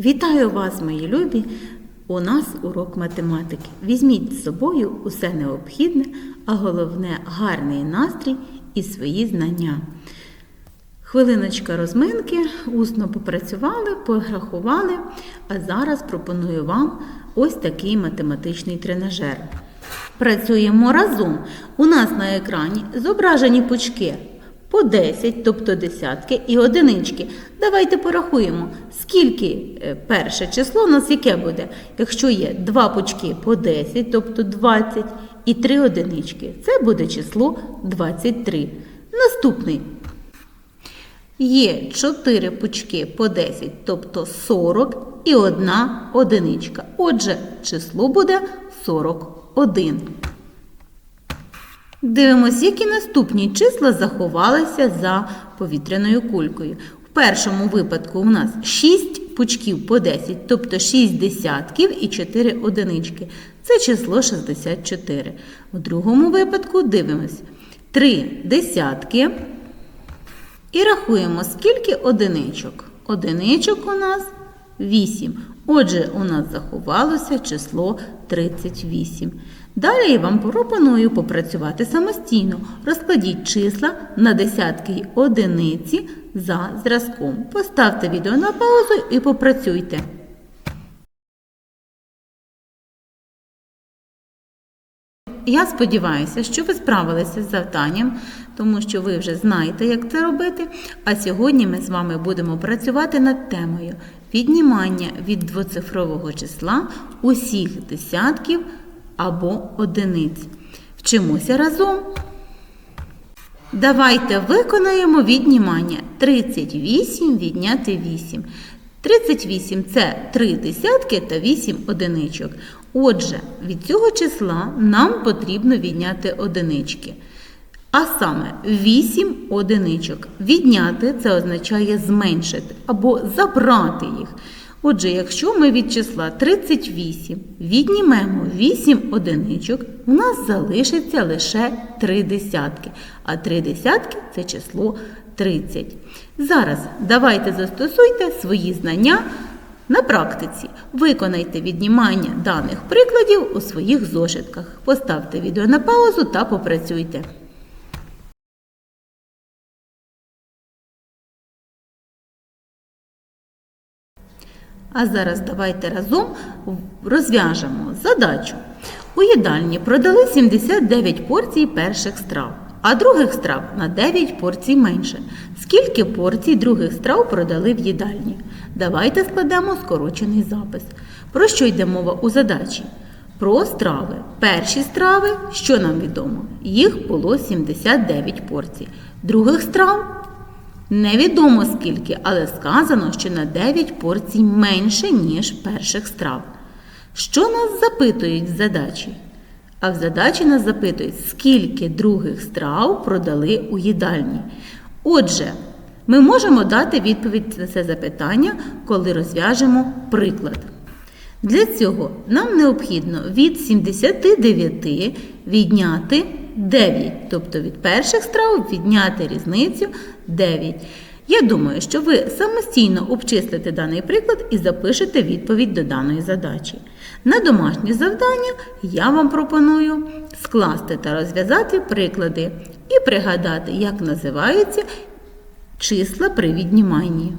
Вітаю вас, мої любі! У нас урок математики. Візьміть з собою усе необхідне, а головне гарний настрій і свої знання. Хвилиночка розминки, усно попрацювали, порахували, а зараз пропоную вам ось такий математичний тренажер. Працюємо разом. У нас на екрані зображені пучки по 10, тобто десятки і одинички. Давайте порахуємо, скільки е, перше число у нас яке буде. Якщо є два пучки по 10, тобто 20, і 3 одинички. Це буде число 23. Наступний. Є 4 пучки по 10, тобто 40 і одна одиничка. Отже, число буде 41. Дивимось, які наступні числа заховалися за повітряною кулькою. Першому випадку у нас 6 пучків по 10, тобто 6 десятків і 4 одинички. Це число 64. У другому випадку дивимось 3 десятки. І рахуємо, скільки одиничок. Одиничок у нас 8. Отже, у нас заховалося число 38. Далі я вам пропоную попрацювати самостійно. Розкладіть числа на десятки й одиниці за зразком. Поставте відео на паузу і попрацюйте. Я сподіваюся, що ви справилися з завданням, тому що ви вже знаєте, як це робити. А сьогодні ми з вами будемо працювати над темою віднімання від двоцифрового числа усіх десятків або одиниць. Вчимося разом. Давайте виконаємо віднімання 38 відняти 8. 38 це 3 десятки та 8 одиничок. Отже, від цього числа нам потрібно відняти одинички. А саме 8 одиничок. Відняти це означає зменшити або забрати їх. Отже, якщо ми від числа 38 віднімемо 8 одиничок, у нас залишиться лише 3 десятки. А 3 десятки це число 30. Зараз давайте застосуйте свої знання на практиці. Виконайте віднімання даних прикладів у своїх зошитках. Поставте відео на паузу та попрацюйте. А зараз давайте разом розв'яжемо задачу. У їдальні продали 79 порцій перших страв, а других страв на 9 порцій менше. Скільки порцій других страв продали в їдальні? Давайте складемо скорочений запис. Про що йде мова у задачі? Про страви. Перші страви, що нам відомо? Їх було 79 порцій. Других страв Невідомо скільки, але сказано, що на 9 порцій менше, ніж перших страв. Що нас запитують в задачі? А в задачі нас запитують, скільки других страв продали у їдальні. Отже, ми можемо дати відповідь на це запитання, коли розв'яжемо приклад. Для цього нам необхідно від 79 відняти 9, тобто від перших страв відняти різницю 9. Я думаю, що ви самостійно обчислите даний приклад і запишете відповідь до даної задачі. На домашнє завдання я вам пропоную скласти та розв'язати приклади і пригадати, як називаються числа при відніманні.